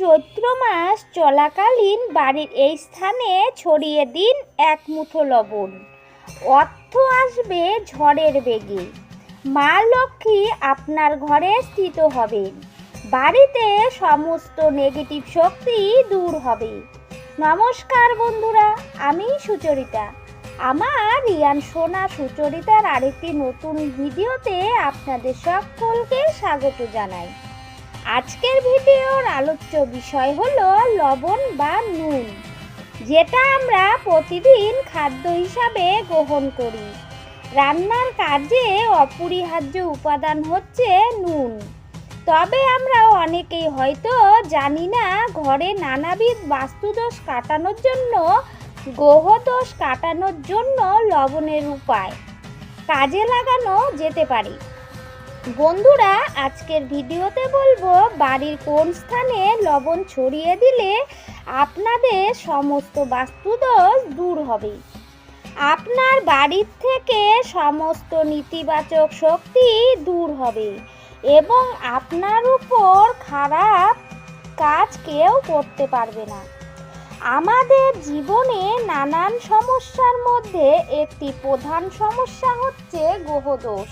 চৈত্র মাস চলাকালীন বাড়ির এই স্থানে ছড়িয়ে দিন এক মুঠো লবণ। অর্থ আসবে ঝড়ের বেগে। মা লক্ষ্মী আপনার ঘরে স্থিত হবেন বাড়িতে সমস্ত নেগেটিভ শক্তি দূর হবে। নমস্কার বন্ধুরা, আমি সুচরিতা। আমার রিয়ান সোনা সুচরিতার আরেকটি নতুন ভিডিওতে আপনাদের সকলকে স্বাগত জানাই। আজকের ভিডিওর আলোচ্য বিষয় হলো লবণ বা নুন, যেটা আমরা প্রতিদিন খাদ্য হিসাবে গ্রহণ করি। রান্নার কাজে অপরিহার্য উপাদান হচ্ছে নুন। তবে আমরা অনেকেই হয়তো জানি না ঘরে নানাবিধ বাস্তুদোষ কাটানোর জন্য গ্রহদোষ কাটানোর জন্য লবণের উপায়। কাজে লাগানো যেতে পারে। বন্ধুরা, আজকের ভিডিওতে বলব বাড়ির কোন স্থানে লবণ ছড়িয়ে দিলে আপনাদের সমস্ত বাস্তুদোষ দূর হবে। আপনার বাড়ির থেকে সমস্ত নেতিবাচক শক্তি দূর হবে এবং আপনার উপর খারাপ কাজ কেউ করতে পারবে না। আমাদের জীবনে নানান সমস্যার মধ্যে একটি প্রধান সমস্যা হচ্ছে গ্রহদোষ।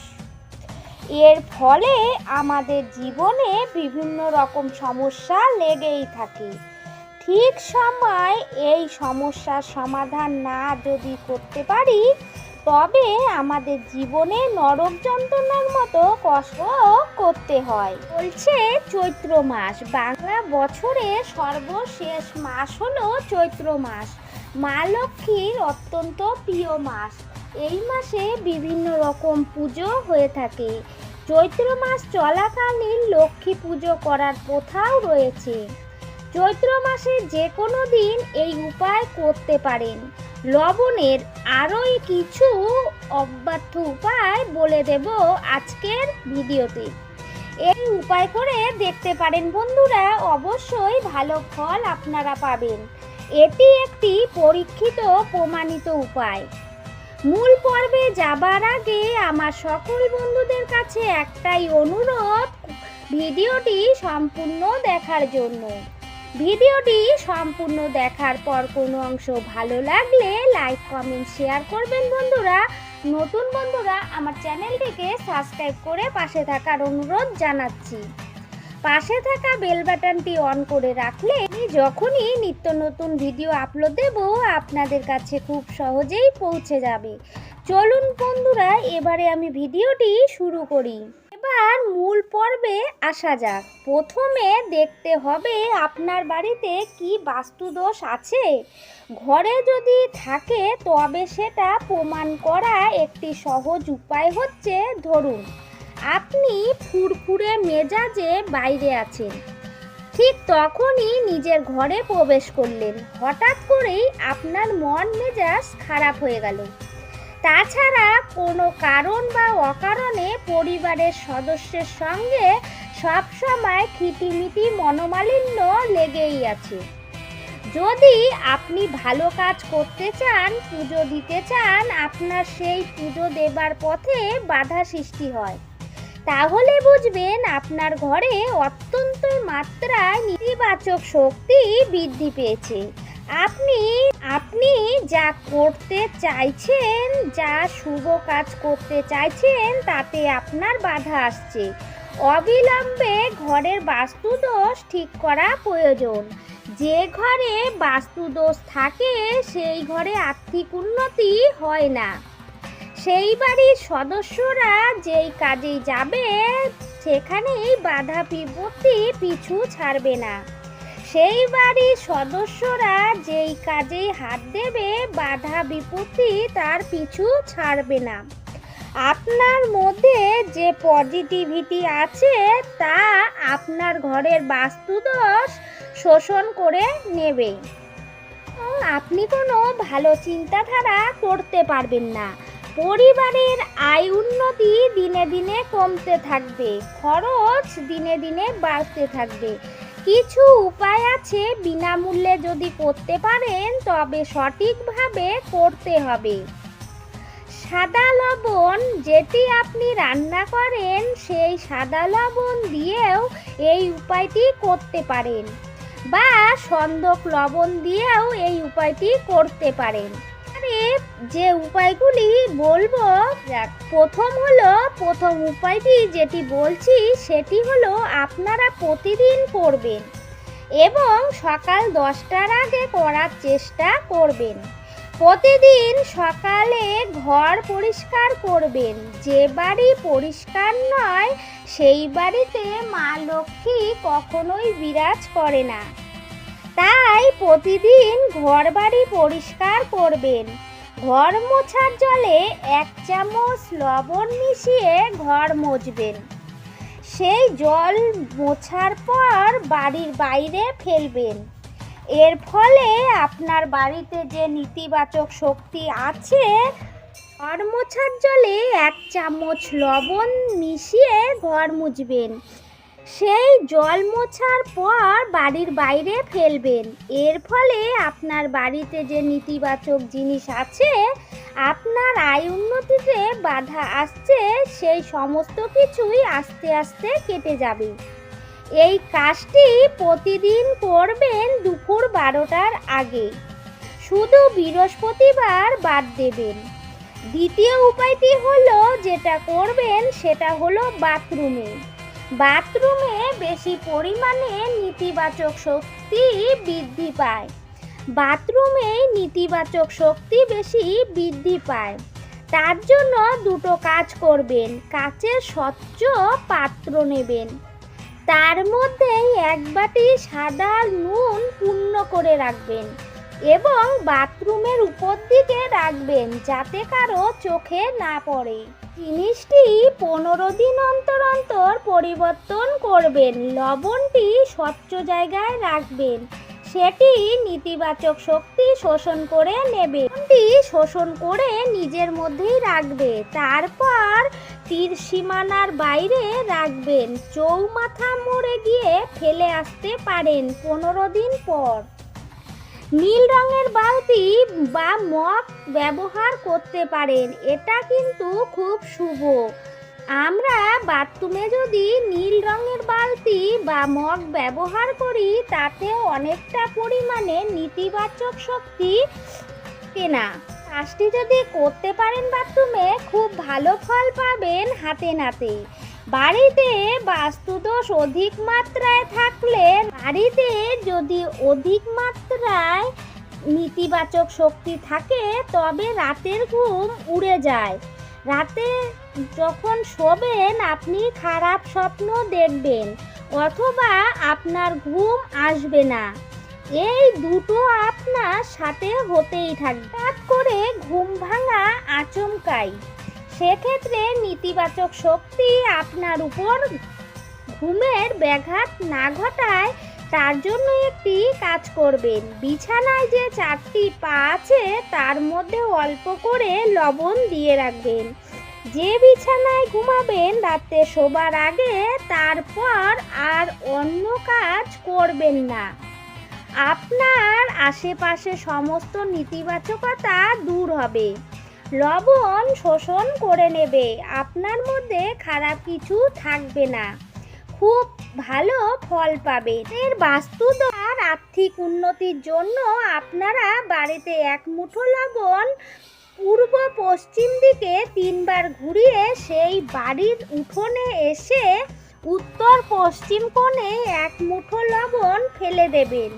এর ফলে আমাদের জীবনে বিভিন্ন রকম সমস্যা লেগেই থাকে। ঠিক সময় এই সমস্যার সমাধান না যদি করতে পারি, তবে আমাদের জীবনে নরক যন্ত্রণার মতো কষ্ট করতে হয়। বলছে চৈত্র মাস। বাংলা বছরের সর্বশেষ মাস হলো চৈত্র মাস। মা লক্ষ্মীর অত্যন্ত প্রিয় মাস। এই মাসে বিভিন্ন রকম পুজো হয়ে থাকে। চৈত্র মাস চলাকালীন লক্ষ্মী পুজো করার প্রথাও রয়েছে। চৈত্র মাসে যে কোনো দিন এই উপায় করতে পারেন। লবণের আরও কিছু অব্যর্থ উপায় বলে দেব আজকের ভিডিওতে। এই উপায় করে দেখতে পারেন বন্ধুরা, অবশ্যই ভালো ফল আপনারা পাবেন। এটি একটি পরীক্ষিত প্রমাণিত উপায়। মূল পর্বে যাবার আগে আমার সকল বন্ধুদের কাছে একটাই অনুরোধ, ভিডিওটি সম্পূর্ণ দেখার জন্য। ভিডিওটি সম্পূর্ণ দেখার পর কোনো অংশ ভালো লাগলে লাইক, কমেন্ট, শেয়ার করবেন বন্ধুরা। নতুন বন্ধুরা, আমার চ্যানেলটিকে সাবস্ক্রাইব করে পাশে থাকার অনুরোধ জানাচ্ছি। পাশে থাকা বেল বাটনটি অন করে রাখলে আমি যখনই নিত্য নতুন ভিডিও আপলোড দেব, আপনাদের কাছে খুব সহজেই পৌঁছে যাবে। চলুন বন্ধুরা, এবারে আমি ভিডিওটি শুরু করি। এবার মূল পর্বে আসা যাক। প্রথমে দেখতে হবে আপনার বাড়িতে কি বাস্তুদোষ আছে। ঘরে যদি থাকে, তবে সেটা প্রমাণ করা একটি সহজ উপায় হচ্ছে ধরুন আপনি ফুরফুরে মেজাজে বাইরে আছেন। ঠিক তখনই নিজের ঘরে প্রবেশ করলেন। হঠাৎ করেই আপনার মন মেজাজ খারাপ হয়ে গেল। তাছাড়া কোনো কারণ বা অকারণে পরিবারের সদস্যের সঙ্গে সবসময় খিটিমিটি মনোমালিন্য লেগেই আছে। যদি আপনি ভালো কাজ করতে চান, পুজো দিতে চান, আপনার সেই পুজো দেবার পথে বাধা সৃষ্টি হয়। তাহলে বুঝবেন আপনার ঘরে অত্যন্ত মাত্রায় নেতিবাচক শক্তি বৃদ্ধি পেয়েছে। আপনি আপনি যা করতে চাইছেন, যা শুভ কাজ করতে চাইছেন, তাতে আপনার বাধা আসছে। অবিলম্বে ঘরের বাস্তুদোষ ঠিক করা প্রয়োজন। যে ঘরে বাস্তুদোষ থাকে, সেই ঘরে আর্থিক উন্নতি হয় না। সেই বাড়ির সদস্যরা যেই কাজে যাবে, সেখানেই বাধা বিপত্তি পিছু ছাড়বে না। সেই বাড়ির সদস্যরা যেই কাজে হাত দেবে, বাধা বিপত্তি তার পিছু ছাড়বে না। আপনার মধ্যে যে পজিটিভিটি আছে, তা আপনার ঘরের বাস্তুদোষ শোষণ করে নেবে। আপনি কোনো ভালো চিন্তাধারা করতে পারবেন না। পরিবারের আয় উন্নতি দিনে দিনে কমতে থাকবে, খরচ দিনে দিনে বাড়তে থাকবে। কিছু উপায় আছে বিনামূল্যে যদি করতে পারেন, তবে সঠিকভাবে করতে হবে। সাদা লবণ যেটি আপনি রান্না করেন, সেই সাদা লবণ দিয়েও এই উপায়টি করতে পারেন। বা সন্দক লবণ দিয়েও এই উপায়টি করতে পারেন। যে উপায়গুলি বলব প্রথম হলো, প্রথম উপায়টি যেটি বলছি, সেটি হলো আপনারা প্রতিদিন করবেন এবং সকাল দশটার আগে করার চেষ্টা করবেন। প্রতিদিন সকালে ঘর পরিষ্কার করবেন। যে বাড়ি পরিষ্কার নয়, সেই বাড়িতে মা লক্ষ্মী কখনোই বিরাজ করে না। তাই প্রতিদিন ঘর বাড়ি পরিষ্কার করবেন। ঘর মোছার জলে এক চামচ লবণ মিশিয়ে ঘর মুছবেন সেই জল মোছার পর বাড়ির বাইরে ফেলবেন। এর ফলে আপনার বাড়িতে যে নেতিবাচক শক্তি আছে, ঘর মোছার জলে এক চামচ লবণ মিশিয়ে ঘর মুছবেন সেই জল মোছার পর বাড়ির বাইরে ফেলবেন। এর ফলে আপনার বাড়িতে যে নেতিবাচক জিনিস আছে, আপনার আয় উন্নতিতে বাধা আসছে, সেই সমস্ত কিছুই আস্তে আস্তে কেটে যাবে। এই কাজটি প্রতিদিন করবেন দুপুর বারোটার আগে। শুধু বৃহস্পতিবার বাদ দেবেন। দ্বিতীয় উপায়টি হলো যেটা করবেন, সেটা হলো বাথরুমে। বাথরুমে বেশি পরিমাণে নেতিবাচক শক্তি বৃদ্ধি পায়। বাথরুমে নেতিবাচক শক্তি বেশি বৃদ্ধি পায়। তার জন্য দুটো কাজ করবেন, কাচের স্বচ্ছ পাত্র নেবেন। তার মধ্যে এক বাটি সাদা নুন পূর্ণ করে রাখবেন এবং বাথরুমের উপর দিকে রাখবেন যাতে কারও চোখে না পড়ে। জিনিসটি পনেরো দিন অন্তর অন্তর পরিবর্তন করবেন। লবণটি স্বচ্ছ জায়গায় রাখবেন। সেটি নেতিবাচক শক্তি শোষণ করে নেবে। শোষণ করে নিজের মধ্যেই রাখবে। তারপর তীর সীমানার বাইরে রাখবেন। চৌমাথা মরে গিয়ে ফেলে আসতে পারেন পনেরো দিন পর। নীল রঙের বালতি বা মগ ব্যবহার করতে পারেন। এটা কিন্তু খুব শুভ। আমরা বাথরুমে যদি নীল রঙের বালতি বা মগ ব্যবহার করি তাতে অনেকটা পরিমাণে নেতিবাচক শক্তি কেনা কাজটি যদি করতে পারেন বাথরুমে, খুব ভালো ফল পাবেন হাতে নাতে। বাড়িতে বাস্তুদোষ অধিক মাত্রায় থাকলে বাড়িতে যদি অধিক মাত্রায় নেতিবাচক শক্তি থাকে, তবে রাতের ঘুম উড়ে যায়। রাতে যখন শোবেন, আপনি খারাপ স্বপ্ন দেখবেন, অথবা আপনার ঘুম আসবে না। এই দুটো আপনার সাথে হতেই থাকবে। করে ঘুম ভাঙা আচমকাই। সেক্ষেত্রে নেতিবাচক শক্তি আপনার উপর ঘুমের ব্যাঘাত না ঘটায়, তার জন্য একটি কাজ করবেন। বিছানায় যে চারটি পা আছে, তার মধ্যে অল্প করে লবণ দিয়ে রাখবেন। যে বিছানায় ঘুমাবেন রাতে শোবার আগে, তারপর আর অন্য কাজ করবেন না। আপনার আশেপাশে সমস্ত নেতিবাচকতা দূর হবে। লবণ শোষণ করে নেবে। আপনার মধ্যে খারাপ কিছু থাকবে না। খুব ভালো ফল পাবে। এর বাস্তুদার আর্থিক উন্নতির জন্য আপনারা বাড়িতে এক মুঠো লবণ পূর্ব পশ্চিম দিকে তিনবার ঘুরিয়ে সেই বাড়ির উঠোনে এসে উত্তর পশ্চিম কোণে এক মুঠো লবণ ফেলে দেবেন।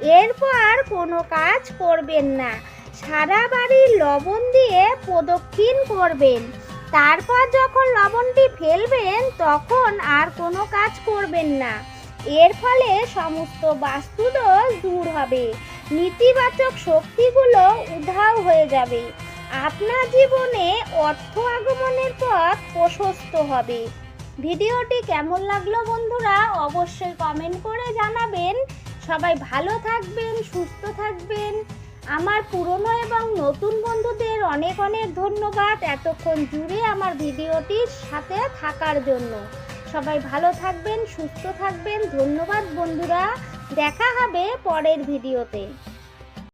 এরপর কোনো কাজ করবেন না। সারা বাড়ির লবণ দিয়ে প্রদক্ষিণ করবেন। তারপর যখন লবণটি ফেলবেন, তখন আর কোনো কাজ করবেন না। এর ফলে সমস্ত বাস্তুদোষ দূর হবে। নেতিবাচক শক্তিগুলো উধাও হয়ে যাবে। আপনার জীবনে অর্থ আগমনের পথ প্রশস্ত হবে। ভিডিওটি কেমন লাগল বন্ধুরা, অবশ্যই কমেন্ট করে জানাবেন। সবাই ভালো থাকবেন, সুস্থ থাকবেন। আমার পুরনো এবং নতুন বন্ধুদের অনেক অনেক ধন্যবাদ এতক্ষণ জুড়ে আমার ভিডিওটির সাথে থাকার জন্য। সবাই ভালো থাকবেন, সুস্থ থাকবেন। ধন্যবাদ বন্ধুরা। দেখা হবে পরের ভিডিওতে।